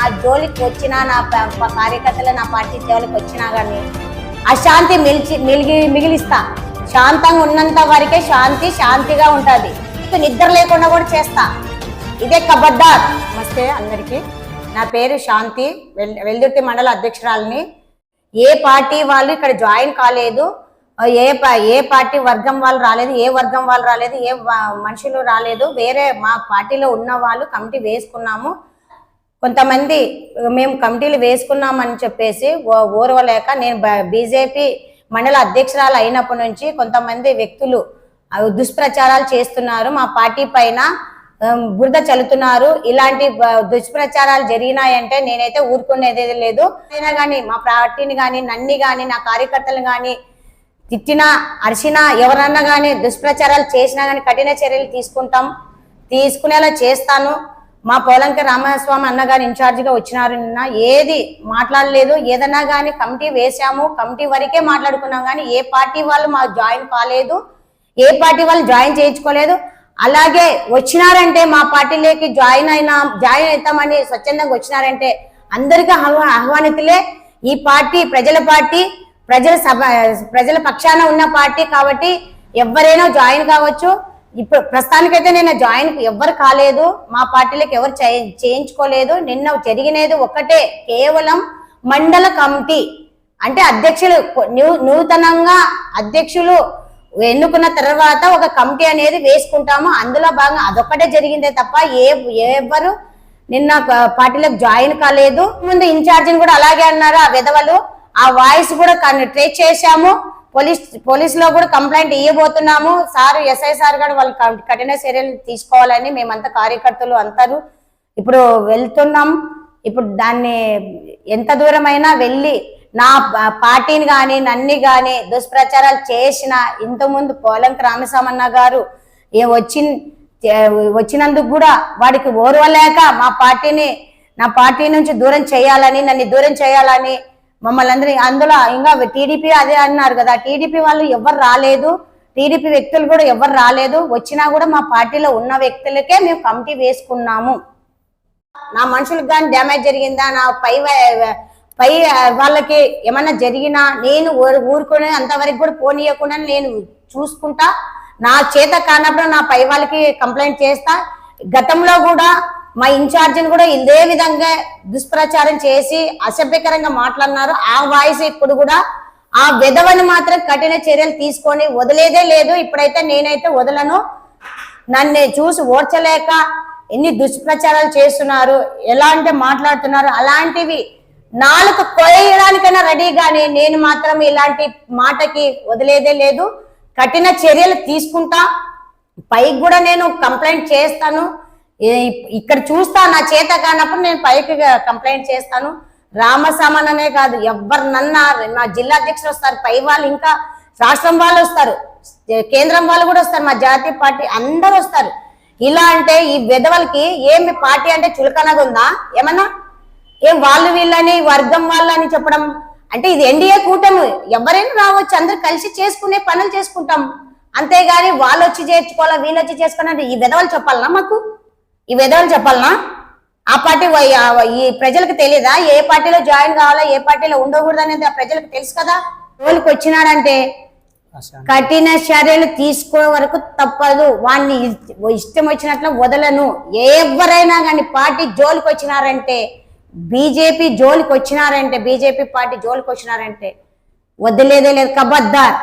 నా జోలికి వచ్చినా నా కార్యకర్తలు నా పార్టీ జోలికి వచ్చినా కానీ అశాంతి మిలిచి మిలిగి మిగిలిస్తా. శాంతంగా ఉన్నంత వరకే శాంతి శాంతిగా ఉంటుంది. నిద్ర లేకుండా కూడా చేస్తా. ఇదే కబడ్డార్. నమస్తే అందరికీ. నా పేరు శాంతి. వెల్ వెల్దుర్తి మండల అధ్యక్షురాలని. ఏ పార్టీ వాళ్ళు ఇక్కడ జాయిన్ కాలేదు. ఏ ఏ పార్టీ వర్గం వాళ్ళు రాలేదు ఏ వర్గం వాళ్ళు రాలేదు ఏ మనుషులు రాలేదు. వేరే మా పార్టీలో ఉన్న వాళ్ళు కమిటీ వేసుకున్నాము. కొంతమంది మేము కమిటీలు వేసుకున్నామని చెప్పేసి ఓ- ఓర్వలేక నేను బీజేపీ మండల అధ్యక్షురాలు అయినప్పటి నుంచి కొంతమంది వ్యక్తులు దుష్ప్రచారాలు చేస్తున్నారు. మా పార్టీ పైన బురద చల్లుతున్నారు. ఇలాంటి దుష్ప్రచారాలు జరిగినాయంటే నేనైతే ఊరుకునేది లేదు. అయినా కానీ మా పార్టీని కానీ నన్ని కానీ నా కార్యకర్తలు కానీ తిట్టినా అరిచినా ఎవరన్నా కానీ దుష్ప్రచారాలు చేసినా కానీ కఠిన చర్యలు తీసుకుంటాం. తీసుకునేలా చేస్తాను. మా పోలంకి రామస్వామి అన్నగారు ఇన్ఛార్జిగా వచ్చినారు నిన్న ఏది మాట్లాడలేదు. ఏదన్నా కానీ కమిటీ వేసాము కమిటీ వరకే మాట్లాడుకున్నాం కానీ ఏ పార్టీ వాళ్ళు మాకు జాయిన్ కాలేదు. ఏ పార్టీ వాళ్ళు జాయిన్ చేయించుకోలేదు. అలాగే వచ్చినారంటే మా పార్టీలోకి జాయిన్ అయినా జాయిన్ అవుతామని స్వచ్ఛందంగా వచ్చినారంటే అందరికీ ఆహ్వా- ఆహ్వానితులే. ఈ పార్టీ ప్రజల పార్టీ ప్రజల సభ ప్రజల పక్షాన ఉన్న పార్టీ కాబట్టి ఎవరైనా జాయిన్ కావచ్చు. ఇప్పుడు ప్రస్తుతానికైతే నేను జాయిన్ ఎవ్వరు కాలేదు. మా పార్టీలకు ఎవరు చేయించుకోలేదు. నిన్న జరిగినది ఒక్కటే. కేవలం మండల కమిటీ. అంటే అధ్యక్షులు నూతనంగా అధ్యక్షులు ఎన్నుకున్న తర్వాత ఒక కమిటీ అనేది వేసుకుంటాము. అందులో భాగంగా అదొక్కటే జరిగిందే తప్ప ఏ ఎవరు నిన్న పార్టీలకు జాయిన్ కాలేదు. ముందు ఇన్ఛార్జిని కూడా అలాగే అన్నారు ఆ విధవలు ఆ వాయిస్ కూడా ట్రేస్ చేశాము. పోలీస్ పోలీసులో కూడా కంప్లైంట్ ఇవ్వబోతున్నాము సార్ ఎస్ఐ సార్ గారు వాళ్ళు కఠిన చర్యలు తీసుకోవాలని మేమంతా కార్యకర్తలు అంటారు ఇప్పుడు వెళ్తున్నాం. ఇప్పుడు దాన్ని ఎంత దూరమైనా వెళ్ళి నా పార్టీని కానీ నన్ని కానీ దుష్ప్రచారాలు చేసిన ఇంతకుముందు పోలంకి రామస్వామన్న గారు ఏ వచ్చి వచ్చినందుకు కూడా వాడికి ఓర్వలేక మా పార్టీని నా పార్టీ నుంచి దూరం చేయాలని నన్ను దూరం చేయాలని మమ్మల్ని అందరి అందులో ఇంకా టీడీపీ అదే అన్నారు కదా టీడీపీ వాళ్ళు ఎవరు రాలేదు టీడీపీ వ్యక్తులు కూడా ఎవరు రాలేదు వచ్చినా కూడా మా పార్టీలో ఉన్న వ్యక్తులకే మేము కమిటీ వేసుకున్నాము. నా మనుషులకు కానీ డ్యామేజ్ జరిగిందా? నా పై పై వాళ్ళకి ఏమన్నా జరిగినా నేను ఊరు- ఊరుకునే అంతవరకు కూడా పోనీయకుండా నేను చూసుకుంటా. నా చేత కానప్పుడు నా పై వాళ్ళకి కంప్లైంట్ చేస్తా. గతంలో కూడా మా ఇన్ఛార్జిని కూడా ఇదే విధంగా దుష్ప్రచారం చేసి అసభ్యకరంగా మాట్లాడినారు. ఆ వాయిస్ ఇప్పుడు కూడా ఆ విధవని మాత్రం కఠిన చర్యలు తీసుకొని వదిలేదే లేదు. ఇప్పుడైతే నేనైతే వదలను. నన్ను చూసి ఓర్చలేక ఎన్ని దుష్ప్రచారాలు చేస్తున్నారు ఎలాంటి మాట్లాడుతున్నారు అలాంటివి నాలుగు కొయ్యడానికైనా రెడీ కానీ నేను మాత్రం ఇలాంటి మాటకి వదిలేదే లేదు. కఠిన చర్యలు తీసుకుంటా. పైకి కూడా నేను కంప్లైంట్ చేస్తాను. ఇక్కడ చూస్తా నా చేత కానప్పుడు నేను పైకి కంప్లైంట్ చేస్తాను. రామసామన్ననే కాదు ఎవరినన్నా నా జిల్లా అధ్యక్షులు వస్తారు పై వాళ్ళు ఇంకా రాష్ట్రం వాళ్ళు వస్తారు కేంద్రం వాళ్ళు కూడా వస్తారు మా జాతీయ పార్టీ అందరూ వస్తారు. ఇలా అంటే ఈ విధవలకి ఏమి పార్టీ అంటే చులకనగా ఉందా? ఏమన్నా? ఏం వాళ్ళు వీళ్ళని వర్గం వాళ్ళని చెప్పడం? అంటే ఇది ఎన్డీఏ కూటమి ఎవరైనా రావచ్చు అందరు కలిసి చేసుకునే పనులు చేసుకుంటాం. అంతేగాని వాళ్ళు వచ్చి చేర్చుకోవాలా వీళ్ళు వచ్చి చేసుకోవాలంటే ఈ విధవలు చెప్పాలనా మాకు? ఈ విధవలు చెప్పాలనా? ఆ పార్టీ ఈ ప్రజలకు తెలియదా ఏ పార్టీలో జాయిన్ కావాలా? ఏ పార్టీలో ఉండకూడదు అనేది ఆ ప్రజలకు తెలుసు కదా? రోజులకు వచ్చినాడంటే కఠిన చర్యలు తీసుకో వరకు తప్పదు. వాడిని ఇష్టం వచ్చినట్లు వదలను. ఎవరైనా కానీ పార్టీ జోలికి వచ్చినారంటే బీజేపీ జోలికి వచ్చినారంటే బీజేపీ పార్టీ జోలికి వచ్చినారంటే వదిలేదే లేదు. కబద్దార్.